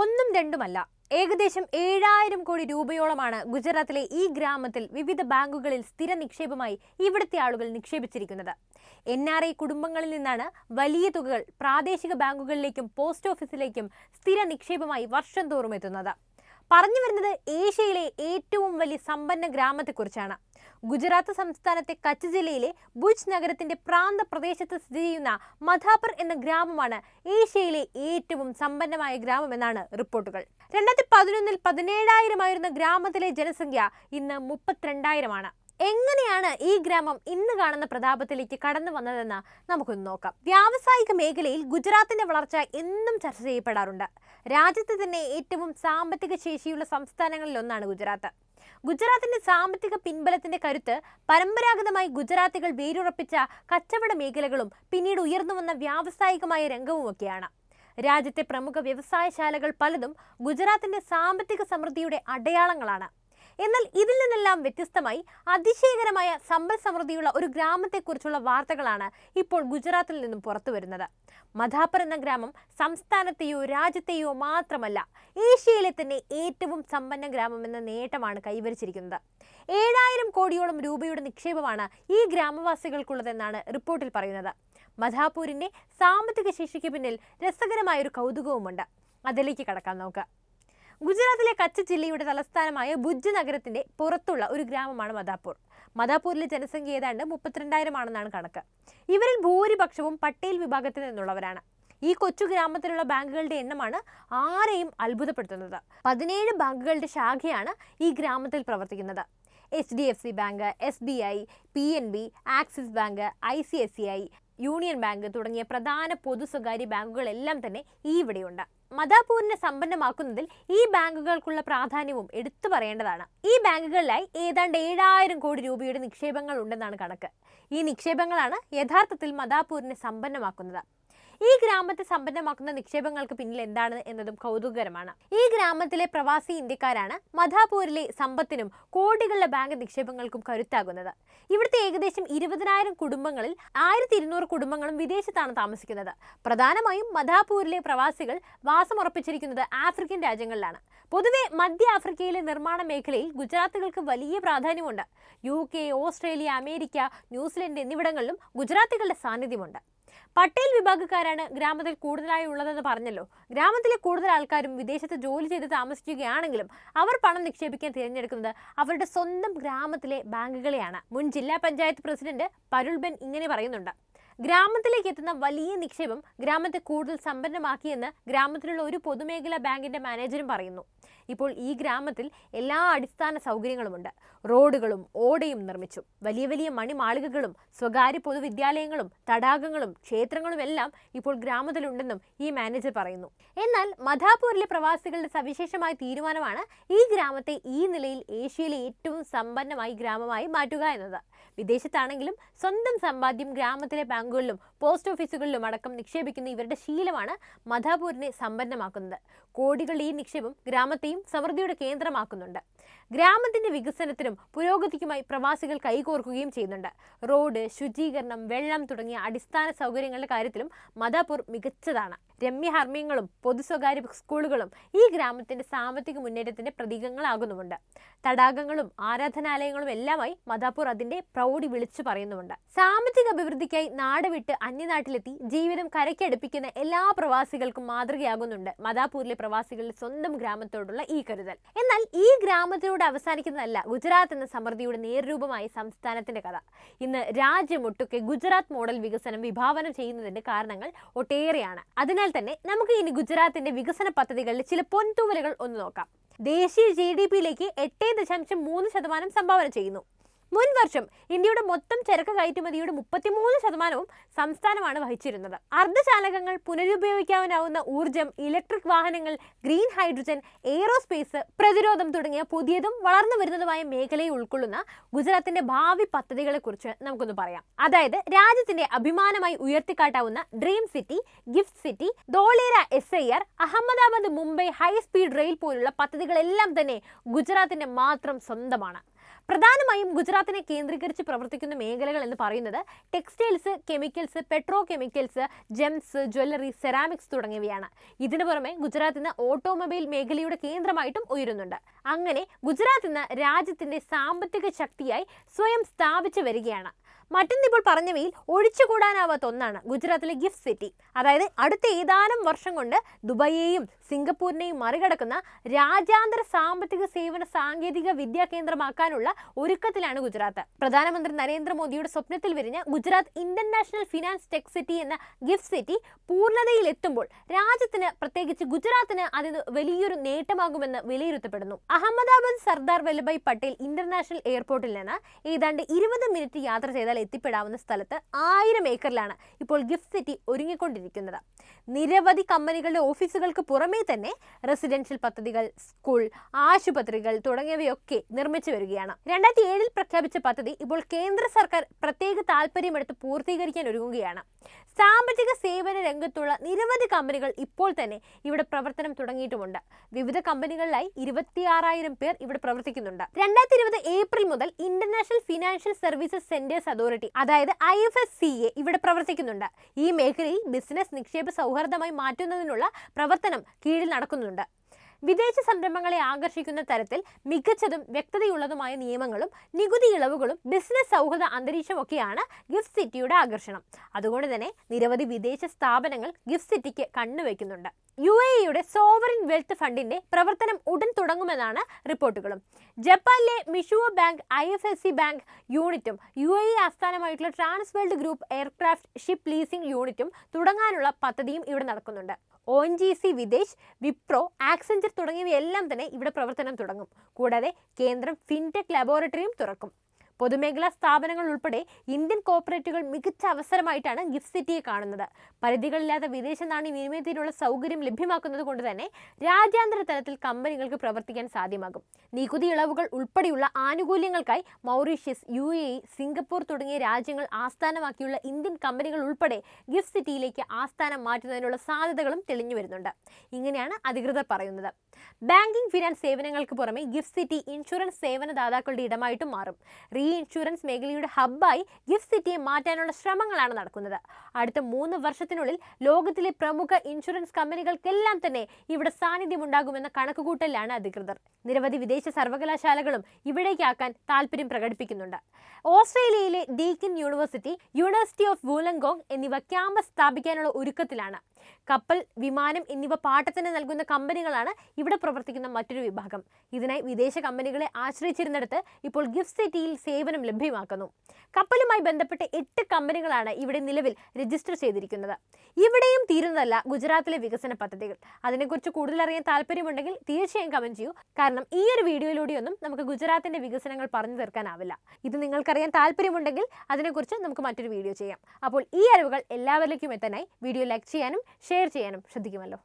ഒന്നും രണ്ടുമല്ല. ഏകദേശം ഏഴായിരം കോടി രൂപയോളമാണ് ഗുജറാത്തിലെ ഈ ഗ്രാമത്തിൽ വിവിധ ബാങ്കുകളിൽ സ്ഥിര നിക്ഷേപമായി ഇവിടുത്തെ ആളുകൾ നിക്ഷേപിച്ചിരിക്കുന്നത്. എൻ ആർ ഐ കുടുംബങ്ങളിൽ നിന്നാണ് വലിയ തുകകൾ പ്രാദേശിക ബാങ്കുകളിലേക്കും പോസ്റ്റ് ഓഫീസിലേക്കും സ്ഥിര നിക്ഷേപമായി വർഷം തോറും എത്തുന്നത്. പറഞ്ഞു വരുന്നത് ഏഷ്യയിലെ ഏറ്റവും വലിയ സമ്പന്ന ഗ്രാമത്തെക്കുറിച്ചാണ്. ഗുജറാത്ത് സംസ്ഥാനത്തെ കച്ച് ജില്ലയിലെ ഭുജ് നഗരത്തിന്റെ പ്രാന്ത പ്രദേശത്ത് സ്ഥിതി ചെയ്യുന്ന മധാപർ എന്ന ഗ്രാമമാണ് ഏഷ്യയിലെ ഏറ്റവും സമ്പന്നമായ ഗ്രാമമെന്നാണ് റിപ്പോർട്ടുകൾ. രണ്ടായിരത്തി പതിനൊന്നിൽ പതിനേഴായിരമായിരുന്ന ഗ്രാമത്തിലെ ജനസംഖ്യ ഇന്ന് മുപ്പത്തിരണ്ടായിരമാണ്. എങ്ങനെയാണ് ഈ ഗ്രാമം ഇന്ന് കാണുന്ന പ്രതാപത്തിലേക്ക് കടന്നു വന്നതെന്ന് നമുക്കൊന്ന് നോക്കാം. വ്യാവസായിക മേഖലയിൽ ഗുജറാത്തിന്റെ വളർച്ച എന്നും ചർച്ച ചെയ്യപ്പെടാറുണ്ട്. രാജ്യത്ത് തന്നെ ഏറ്റവും സാമ്പത്തിക ശേഷിയുള്ള സംസ്ഥാനങ്ങളിൽ ഒന്നാണ് ഗുജറാത്ത്. ഗുജറാത്തിന്റെ സാമ്പത്തിക പിൻബലത്തിന്റെ കരുത്ത് പരമ്പരാഗതമായി ഗുജറാത്തികൾ വേരുറപ്പിച്ച കച്ചവട മേഖലകളും പിന്നീട് ഉയർന്നു വന്ന വ്യാവസായികമായ രംഗവുമൊക്കെയാണ്. രാജ്യത്തെ പ്രമുഖ വ്യവസായശാലകൾ പലതും ഗുജറാത്തിന്റെ സാമ്പത്തിക സമൃദ്ധിയുടെ അടയാളങ്ങളാണ്. എന്നാൽ ഇതിൽ നിന്നെല്ലാം വ്യത്യസ്തമായി അതിശയകരമായ സമ്പൽ സമൃദ്ധിയുള്ള ഒരു ഗ്രാമത്തെക്കുറിച്ചുള്ള വാർത്തകളാണ് ഇപ്പോൾ ഗുജറാത്തിൽ നിന്നും പുറത്തു വരുന്നത്. മധാപ്പർ എന്ന ഗ്രാമം സംസ്ഥാനത്തെയോ രാജ്യത്തെയോ മാത്രമല്ല ഏഷ്യയിലെ തന്നെ ഏറ്റവും സമ്പന്ന ഗ്രാമം എന്ന നേട്ടമാണ് കൈവരിച്ചിരിക്കുന്നത്. ഏഴായിരം കോടിയോളം രൂപയുടെ നിക്ഷേപമാണ് ഈ ഗ്രാമവാസികൾക്കുള്ളതെന്നാണ് റിപ്പോർട്ടിൽ പറയുന്നത്. മധാപൂരിന്റെ സാമ്പത്തിക ശേഷിക്ക് പിന്നിൽ രസകരമായൊരു കൗതുകവുമുണ്ട്. അതിലേക്ക് കടക്കാൻ നോക്കാം ഗുജറാത്തിലെ കച്ച് ജില്ലയുടെ തലസ്ഥാനമായ ഭുജ് നഗരത്തിന്റെ പുറത്തുള്ള ഒരു ഗ്രാമമാണ് മദാപൂർ മദാപൂരിലെ ജനസംഖ്യ ഏതാണ്ട് മുപ്പത്തിരണ്ടായിരം ആണെന്നാണ് കണക്ക്. ഇവരിൽ ഭൂരിപക്ഷവും പട്ടേൽ വിഭാഗത്തിൽ നിന്നുള്ളവരാണ്. ഈ കൊച്ചു ഗ്രാമത്തിലുള്ള ബാങ്കുകളുടെ എണ്ണമാണ് ആരെയും അത്ഭുതപ്പെടുത്തുന്നത്. പതിനേഴ് ബാങ്കുകളുടെ ശാഖയാണ് ഈ ഗ്രാമത്തിൽ പ്രവർത്തിക്കുന്നത്. H D F C Bank S B I P N B Axis Bank I C I C I Union Bank തുടങ്ങിയ പ്രധാന പൊതു സ്വകാര്യ ബാങ്കുകളെല്ലാം തന്നെ ഇവിടെയുണ്ട്. മദാപൂരിനെ സമ്പന്നമാക്കുന്നതിൽ ഈ ബാങ്കുകൾക്കുള്ള പ്രാധാന്യവും എടുത്തു പറയേണ്ടതാണ്. ഈ ബാങ്കുകളിലായി ഏതാണ്ട് ഏഴായിരം കോടി രൂപയുടെ നിക്ഷേപങ്ങൾ ഉണ്ടെന്നാണ് കണക്ക്. ഈ നിക്ഷേപങ്ങളാണ് യഥാർത്ഥത്തിൽ മദാപൂരിനെ സമ്പന്നമാക്കുന്നത്. ഈ ഗ്രാമത്തെ സമ്പന്നമാക്കുന്ന നിക്ഷേപങ്ങൾക്ക് പിന്നിൽ എന്താണ് എന്നതും കൗതുകകരമാണ്. ഈ ഗ്രാമത്തിലെ പ്രവാസി ഇന്ത്യക്കാരാണ് മധാപൂരിലെ സമ്പത്തിനും കോടികളുടെ ബാങ്ക് നിക്ഷേപങ്ങൾക്കും കരുത്താകുന്നത്. ഇവിടുത്തെ ഏകദേശം ഇരുപതിനായിരം കുടുംബങ്ങളിൽ ആയിരത്തി ഇരുന്നൂറ് കുടുംബങ്ങളും വിദേശത്താണ് താമസിക്കുന്നത്. പ്രധാനമായും മധാപൂരിലെ പ്രവാസികൾ വാസമുറപ്പിച്ചിരിക്കുന്നത് ആഫ്രിക്കൻ രാജ്യങ്ങളിലാണ്. പൊതുവെ മധ്യ ആഫ്രിക്കയിലെ നിർമ്മാണ മേഖലയിൽ ഗുജറാത്തുകൾക്ക് വലിയ പ്രാധാന്യമുണ്ട്. U K Australia America New Zealand എന്നിവിടങ്ങളിലും ഗുജറാത്തികളുടെ സാന്നിധ്യമുണ്ട്. പട്ടേൽ വിഭാഗക്കാരാണ് ഗ്രാമത്തിൽ കൂടുതലായി ഉള്ളതെന്ന് പറഞ്ഞല്ലോ. ഗ്രാമത്തിലെ കൂടുതൽ ആൾക്കാരും വിദേശത്ത് ജോലി ചെയ്ത് താമസിക്കുകയാണെങ്കിലും അവർ പണം നിക്ഷേപിക്കാൻ തിരഞ്ഞെടുക്കുന്നത് അവരുടെ സ്വന്തം ഗ്രാമത്തിലെ ബാങ്കുകളെയാണ്. മുൻ ജില്ലാ പഞ്ചായത്ത് പ്രസിഡന്റ് പരുൾബെൻ ഇങ്ങനെ പറയുന്നുണ്ട്. ഗ്രാമത്തിലേക്ക് എത്തുന്ന വലിയ നിക്ഷേപം ഗ്രാമത്തെ കൂടുതൽ സമ്പന്നമാക്കിയെന്ന് ഗ്രാമത്തിലുള്ള ഒരു പൊതുമേഖലാ ബാങ്കിന്റെ മാനേജരും പറയുന്നു. ഇപ്പോൾ ഈ ഗ്രാമത്തിൽ എല്ലാ അടിസ്ഥാന സൗകര്യങ്ങളുമുണ്ട്. റോഡുകളും ഓടയും നിർമ്മിച്ചു. വലിയ വലിയ മണിമാളികകളും സ്വകാര്യ പൊതുവിദ്യാലയങ്ങളും തടാകങ്ങളും ക്ഷേത്രങ്ങളും എല്ലാം ഇപ്പോൾ ഗ്രാമത്തിലുണ്ടെന്നും ഈ മാനേജർ പറയുന്നു. എന്നാൽ മധാപൂരിലെ പ്രവാസികളുടെ സവിശേഷമായ തീരുമാനമാണ് ഈ ഗ്രാമത്തെ ഈ നിലയിൽ ഏഷ്യയിലെ ഏറ്റവും സമ്പന്നമായി ഗ്രാമമായി മാറ്റുക എന്നത്. വിദേശത്താണെങ്കിലും സ്വന്തം സമ്പാദ്യം ഗ്രാമത്തിലെ ബാങ്കുകളിലും പോസ്റ്റ് ഓഫീസുകളിലും അടക്കം നിക്ഷേപിക്കുന്ന ഇവരുടെ ശീലമാണ് മധാപൂരിനെ സമ്പന്നമാക്കുന്നത്. കോടികൾ ഈ നിക്ഷേപം ഗ്രാമത്തെയും സമൃദ്ധിയുടെ കേന്ദ്രമാക്കുന്നുണ്ട്. ഗ്രാമത്തിന്റെ വികസനത്തിനും പുരോഗതിക്കുമായി പ്രവാസികൾ കൈകോർക്കുകയും ചെയ്യുന്നുണ്ട്. റോഡ് ശുചീകരണം വെള്ളം തുടങ്ങിയ അടിസ്ഥാന സൗകര്യങ്ങളുടെ കാര്യത്തിലും മധാപൂർ മികച്ചതാണ്. രമ്യഹർമ്മ്യങ്ങളും പൊതു സ്വകാര്യ സ്കൂളുകളും ഈ ഗ്രാമത്തിന്റെ സാമ്പത്തിക മുന്നേറ്റത്തിന്റെ പ്രതീകങ്ങളാകുന്നുമുണ്ട്. തടാകങ്ങളും ആരാധനാലയങ്ങളും എല്ലാമായി മദാപൂർ അതിന്റെ പ്രൗഢി വിളിച്ചു പറയുന്നുമുണ്ട്. സാമ്പത്തിക അഭിവൃദ്ധിക്കായി നാട് വിട്ട് അന്യനാട്ടിലെത്തി ജീവിതം കരയ്ക്കടുപ്പിക്കുന്ന എല്ലാ പ്രവാസികൾക്കും മാതൃകയാകുന്നുണ്ട് മദാപൂരിലെ പ്രവാസികളുടെ സ്വന്തം ഗ്രാമത്തോടുള്ള ഈ കരുതൽ. എന്നാൽ ഈ ഗ്രാമത്തിലൂടെ അവസാനിക്കുന്നതല്ല ഗുജറാത്ത് എന്ന സമൃദ്ധിയുടെ നേർരൂപമായ സംസ്ഥാനത്തിന്റെ കഥ. ഇന്ന് രാജ്യമൊട്ടുക്കെ ഗുജറാത്ത് മോഡൽ വികസനം വിഭാവനം ചെയ്യുന്നതിന്റെ കാരണങ്ങൾ ഒട്ടേറെയാണ്. അതിനാൽ തന്നെ നമുക്ക് ഇനി ഗുജറാത്തിന്റെ വികസന പദ്ധതികളിലെ ചില പൊൻതൂവലുകൾ ഒന്ന് നോക്കാം. ദേശീയ ജി ഡി പിയിലേക്ക് എട്ട് ദശാംശം മൂന്ന് ശതമാനം സംഭാവന ചെയ്യുന്നു. മുൻ വർഷം ഇന്ത്യയുടെ മൊത്തം ചരക്ക് കയറ്റുമതിയുടെ മുപ്പത്തിമൂന്ന് ശതമാനവും സംസ്ഥാനമാണ് വഹിച്ചിരുന്നത്. അർദ്ധചാലകങ്ങൾ പുനരുപയോഗിക്കാവുന്ന ഊർജം ഇലക്ട്രിക് വാഹനങ്ങൾ ഗ്രീൻ ഹൈഡ്രജൻ എയറോസ്പേസ് പ്രതിരോധം തുടങ്ങിയ പുതിയതും വളർന്നു വരുന്നതുമായ മേഖലയെ ഉൾക്കൊള്ളുന്ന ഗുജറാത്തിന്റെ ഭാവി പദ്ധതികളെക്കുറിച്ച് നമുക്കൊന്ന് പറയാം. അതായത് രാജ്യത്തിന്റെ അഭിമാനമായി ഉയർത്തിക്കാട്ടാവുന്ന dream city Gift City Dholera S I R Ahmedabad Mumbai high speed rail പോലുള്ള പദ്ധതികളെല്ലാം തന്നെ ഗുജറാത്തിന്റെ മാത്രം സ്വന്തമാണ്. പ്രധാനമായും ഗുജറാത്തിനെ കേന്ദ്രീകരിച്ച് പ്രവർത്തിക്കുന്ന മേഖലകൾ എന്ന് പറയുന്നത് textiles chemicals petro chemicals gems jewellery ceramics തുടങ്ങിയവയാണ്. ഇതിനു പുറമെ ഗുജറാത്ത് ഇന്ന് ഓട്ടോമൊബൈൽ മേഖലയുടെ കേന്ദ്രമായിട്ടും ഉയരുന്നുണ്ട്. അങ്ങനെ ഗുജറാത്ത് ഇന്ന് രാജ്യത്തിന്റെ സാമ്പത്തിക ശക്തിയായി സ്വയം സ്ഥാപിച്ചു വരികയാണ്. മറ്റൊന്നിപ്പോൾ പറഞ്ഞവയിൽ ഒഴിച്ചുകൂടാനാവാത്ത ഒന്നാണ് ഗുജറാത്തിലെ ഗിഫ്റ്റ് സിറ്റി. അതായത് അടുത്ത ഏതാനും വർഷം കൊണ്ട് ദുബൈയെയും സിംഗപ്പൂരിനെയും മറികടക്കുന്ന രാജ്യാന്തര സാമ്പത്തിക സേവന സാങ്കേതിക വിദ്യാ കേന്ദ്രമാക്കാനുള്ള ഒരുക്കത്തിലാണ് ഗുജറാത്ത്. പ്രധാനമന്ത്രി നരേന്ദ്രമോദിയുടെ സ്വപ്നത്തിൽ വിരിഞ്ഞ Gujarat International Finance Tech City എന്ന ഗിഫ്റ്റ് സിറ്റി പൂർണതയിൽ എത്തുമ്പോൾ രാജ്യത്തിന് പ്രത്യേകിച്ച് ഗുജറാത്തിന് അതിന് വലിയൊരു നേട്ടമാകുമെന്ന് വിലയിരുത്തപ്പെടുന്നു. അഹമ്മദാബാദ് സർദാർ വല്ലഭായ് പട്ടേൽ ഇന്റർനാഷണൽ എയർപോർട്ടിൽ നിന്ന് ഏതാണ്ട് ഇരുപത് മിനിറ്റ് യാത്ര ചെയ്താൽ എത്തിപ്പെടാവുന്ന സ്ഥലത്ത് ആയിരം ഏക്കറിലാണ് ഇപ്പോൾ ഗിഫ്റ്റ് സിറ്റി ഒരുങ്ങിക്കൊണ്ടിരിക്കുന്നത്. നിരവധി കമ്പനികളുടെ ഓഫീസുകൾക്ക് പുറമേ തന്നെ റെസിഡൻഷ്യൽ പദ്ധതികൾ സ്കൂൾ ആശുപത്രികൾ തുടങ്ങിയവയൊക്കെ നിർമ്മിച്ചു വരികയാണ്. രണ്ടായിരത്തി ഏഴിൽ പ്രഖ്യാപിച്ച പദ്ധതി ഇപ്പോൾ കേന്ദ്ര സർക്കാർ പ്രത്യേക താല്പര്യമെടുത്ത് പൂർത്തീകരിക്കാൻ ഒരുങ്ങുകയാണ്. സാമ്പത്തിക സേവന രംഗത്തുള്ള നിരവധി കമ്പനികൾ ഇപ്പോൾ തന്നെ ഇവിടെ പ്രവർത്തനം തുടങ്ങിയിട്ടുമുണ്ട്. വിവിധ കമ്പനികളിലായി ഇരുപത്തിയാറായിരം പേർ ഇവിടെ പ്രവർത്തിക്കുന്നുണ്ട്. രണ്ടായിരത്തി ഇരുപത് ഏപ്രിൽ മുതൽ International Financial Services Centres Authority അതായത് I F S C A ഇവിടെ പ്രവർത്തിക്കുന്നുണ്ട്. ഈ മേഖലയിൽ ബിസിനസ് നിക്ഷേപ സൗഹൃദമായി മാറ്റുന്നതിനുള്ള പ്രവർത്തനം കീഴിൽ നടക്കുന്നുണ്ട്. വിദേശ സംരംഭങ്ങളെ ആകർഷിക്കുന്ന തരത്തിൽ മികച്ചതും വ്യക്തതയുള്ളതുമായ നിയമങ്ങളും നികുതി ഇളവുകളും ബിസിനസ് സൗഹൃദ അന്തരീക്ഷമൊക്കെയാണ് ഗിഫ്റ്റ് സിറ്റിയുടെ ആകർഷണം. അതുകൊണ്ട് തന്നെ നിരവധി വിദേശ സ്ഥാപനങ്ങൾ ഗിഫ്റ്റ് സിറ്റിക്ക് കണ്ണുവെക്കുന്നുണ്ട് യു എ ഇയുടെ സോവറിൻ വെൽത്ത് ഫണ്ടിന്റെ പ്രവർത്തനം ഉടൻ തുടങ്ങുമെന്നാണ് റിപ്പോർട്ടുകളും. ജപ്പാനിലെ Mizuho Bank I F S C bank യൂണിറ്റും U A E ആസ്ഥാനമായിട്ടുള്ള Transworld group aircraft ship leasing യൂണിറ്റും തുടങ്ങാനുള്ള പദ്ധതിയും ഇവിടെ നടക്കുന്നുണ്ട്. O N G C Videsh Wipro Accenture തുടങ്ങിയവയെല്ലാം തന്നെ ഇവിടെ പ്രവർത്തനം തുടങ്ങും. കൂടാതെ കേന്ദ്രം ഫിൻടെക് ലബോറട്ടറിയും തുറക്കും. പൊതുമേഖലാ സ്ഥാപനങ്ങൾ ഉൾപ്പെടെ ഇന്ത്യൻ കോർപ്പറേറ്റുകൾ മികച്ച അവസരമായിട്ടാണ് ഗിഫ്റ്റ് സിറ്റിയെ കാണുന്നത്. പരിധികളില്ലാത്ത വിദേശ നാണ്യ വിനിമയത്തിനുള്ള സൗകര്യം ലഭ്യമാക്കുന്നത് കൊണ്ട് തന്നെ രാജ്യാന്തര തലത്തിൽ കമ്പനികൾക്ക് പ്രവർത്തിക്കാൻ സാധ്യമാകും. നികുതി ഇളവുകൾ ഉൾപ്പെടെയുള്ള ആനുകൂല്യങ്ങൾക്കായി മൗറീഷ്യസ് യു എ സിംഗപ്പൂർ തുടങ്ങിയ രാജ്യങ്ങൾ ആസ്ഥാനമാക്കിയുള്ള ഇന്ത്യൻ കമ്പനികൾ ഉൾപ്പെടെ ഗിഫ്റ്റ് സിറ്റിയിലേക്ക് ആസ്ഥാനം മാറ്റുന്നതിനുള്ള സാധ്യതകളും തെളിഞ്ഞു വരുന്നുണ്ട്. ഇങ്ങനെയാണ് അധികൃതർ പറയുന്നത്. ബാങ്കിംഗ് ഫിനാൻസ് സേവനങ്ങൾക്ക് പുറമെ ഗിഫ്റ്റ് സിറ്റി ഇൻഷുറൻസ് സേവനദാതാക്കളുടെ ഇടമായിട്ടും മാറും. റീ ഇൻഷുറൻസ് മേഖലയുടെ ഹബ്ബായി ഗിഫ്റ്റ് സിറ്റിയെ മാറ്റാനുള്ള ശ്രമങ്ങളാണ് നടക്കുന്നത്. അടുത്ത മൂന്ന് വർഷത്തിനുള്ളിൽ ലോകത്തിലെ പ്രമുഖ ഇൻഷുറൻസ് കമ്പനികൾക്കെല്ലാം തന്നെ ഇവിടെ സാന്നിധ്യമുണ്ടാകുമെന്ന കണക്കുകൂട്ടലിലാണ് അധികൃതർ. നിരവധി വിദേശ സർവകലാശാലകളും ഇവിടേക്കാക്കാൻ താല്പര്യം പ്രകടിപ്പിക്കുന്നുണ്ട്. ഓസ്ട്രേലിയയിലെ Deakin University University of Wollongong എന്നിവ ക്യാമ്പസ് സ്ഥാപിക്കാനുള്ള ഒരുക്കത്തിലാണ്. കപ്പൽ വിമാനം എന്നിവ പാട്ടത്തിന് നൽകുന്ന കമ്പനികളാണ് ഇവിടെ പ്രവർത്തിക്കുന്ന മറ്റൊരു വിഭാഗം. ഇതിനായി വിദേശ കമ്പനികളെ ആശ്രയിച്ചിരുന്നിടത്ത് ഇപ്പോൾ ഗിഫ്റ്റ് സിറ്റിയിൽ സേവനം ലഭ്യമാക്കുന്നു. കപ്പലുമായി ബന്ധപ്പെട്ട എട്ട് കമ്പനികളാണ് ഇവിടെ നിലവിൽ രജിസ്റ്റർ ചെയ്തിരിക്കുന്നത്. ഇവിടെയും തീരുന്നതല്ല ഗുജറാത്തിലെ വികസന പദ്ധതികൾ. അതിനെക്കുറിച്ച് കൂടുതൽ അറിയാൻ താല്പര്യമുണ്ടെങ്കിൽ തീർച്ചയായും കമന്റ് ചെയ്യൂ. കാരണം ഈ ഒരു വീഡിയോയിലൂടെയൊന്നും നമുക്ക് ഗുജറാത്തിന്റെ വികസനങ്ങൾ പറഞ്ഞു തീർക്കാനാവില്ല. ഇത് നിങ്ങൾക്കറിയാൻ താല്പര്യമുണ്ടെങ്കിൽ അതിനെക്കുറിച്ച് നമുക്ക് മറ്റൊരു വീഡിയോ ചെയ്യാം. അപ്പോൾ ഈ അറിവുകൾ എല്ലാവരിലേക്കും എത്താനായി വീഡിയോ ലൈക്ക് ചെയ്യാനും ഷെയർ ചെയ്യാനും ശ്രദ്ധിക്കുമല്ലോ.